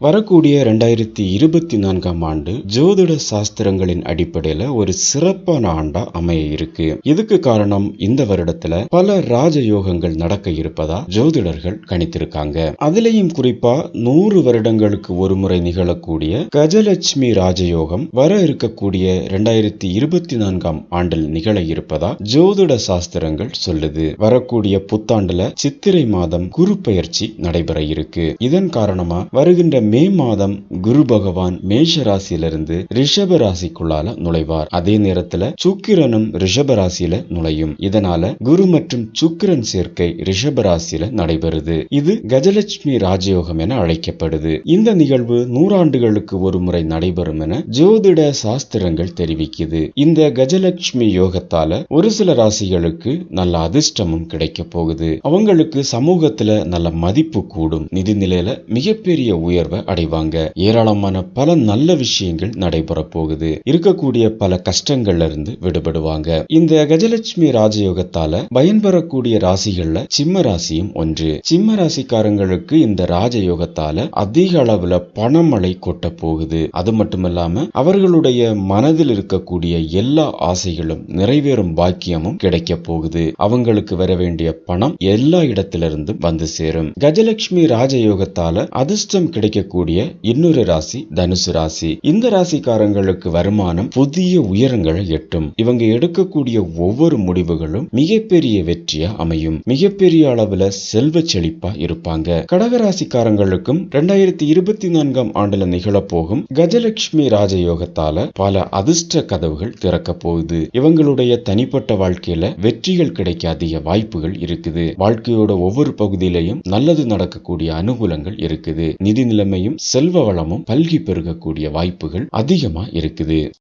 வரக்கூடிய ரெண்டாயிரத்தி இருபத்தி நான்காம் ஆண்டு ஜோதிட சாஸ்திரங்களின் அடிப்படையில ஒரு சிறப்பான ஆண்டா அமைய இருக்கு. இதுக்கு காரணம்? இந்த வருடத்துல பல ராஜயோகங்கள் நடக்க இருப்பதா ஜோதிடர்கள் கணித்திருக்காங்க. அதுலயும் குறிப்பா நூறு வருடங்களுக்கு ஒரு முறை நிகழக்கூடிய கஜலட்சுமி ராஜயோகம் வர இருக்கக்கூடிய ரெண்டாயிரத்தி இருபத்தி நான்காம் ஆண்டில் நிகழ இருப்பதா ஜோதிட சாஸ்திரங்கள் சொல்லுது. வரக்கூடிய புத்தாண்டுல சித்திரை மாதம் குரு பயிற்சி நடைபெற இருக்கு. இதன் காரணமா வருகின்ற மே மாதம் குரு பகவான் மேஷ ராசியிலிருந்து ரிஷப ராசிக்குள்ளால நுழைவார். அதே நேரத்துல சுக்கிரனும் ரிஷப ராசியில நுழையும். இதனால குரு மற்றும் சுக்கிரன் சேர்க்கை ரிஷப ராசியில நடைபெறுது. இது கஜலட்சுமி ராஜயோகம் என அழைக்கப்படுது. இந்த நிகழ்வு நூறாண்டுகளுக்கு ஒரு முறை நடைபெறும் என ஜோதிட சாஸ்திரங்கள் தெரிவிக்குது. இந்த கஜலட்சுமி யோகத்தால ஒரு சில ராசிகளுக்கு நல்ல அதிர்ஷ்டமும் கிடைக்க போகுது. அவங்களுக்கு சமூகத்துல நல்ல மதிப்பு கூடும். நிதி நிலையில மிகப்பெரிய உயர்வை அடைவாங்க. ஏராளமான பல நல்ல விஷயங்கள் நடைபெற போகுது இருக்கக்கூடிய பல கஷ்டங்கள்ல இருந்து விடுபடுவாங்க. இந்த கஜலட்சுமி ராஜயோகத்தால பயன்பெறக்கூடிய ராசிகள்ல சிம்ம ராசியும் ஒன்று. சிம்ம ராசிக்காரங்களுக்கு இந்த ராஜயோகத்தால அதிக அளவுல பணமழை கொட்ட போகுது அது மட்டுமில்லாம அவர்களுடைய மனதில் இருக்கக்கூடிய எல்லா ஆசைகளும் நிறைவேறும் பாக்கியமும் கிடைக்க போகுது. அவங்களுக்கு வர வேண்டிய பணம் எல்லா இடத்திலிருந்தும் வந்து சேரும். கஜலட்சுமி ராஜயோகத்தால அதிர்ஷ்டம் கிடைக்க கூடிய இன்னொரு ராசி தனுசு ராசி. இந்த ராசிக்காரங்களுக்கு வருமானம் புதிய உயரங்களை எட்டும். இவங்க எடுக்கக்கூடிய ஒவ்வொரு முடிவுகளும் மிகப்பெரிய வெற்றியா அமையும். மிகப்பெரிய அளவுல செல்வ செழிப்பா இருப்பாங்க. கடகராசிக்காரங்களுக்கும் ரெண்டாயிரத்தி இருபத்தி நான்காம் ஆண்டுல நிகழப்போகும் கஜலட்சுமி ராஜயோகத்தால பல அதிர்ஷ்ட கதவுகள் திறக்க போகுது. இவங்களுடைய தனிப்பட்ட வாழ்க்கையில வெற்றிகள் கிடைக்க அதிக வாய்ப்புகள் இருக்குது. வாழ்க்கையோட ஒவ்வொரு பகுதியிலையும் நல்லது நடக்கக்கூடிய அனுகூலங்கள் இருக்குது. நிதி நிலைமை நிலைமையும் செல்வ வளமும் பல்கி பெருகக்கூடிய வாய்ப்புகள் அதிகமா இருக்குது.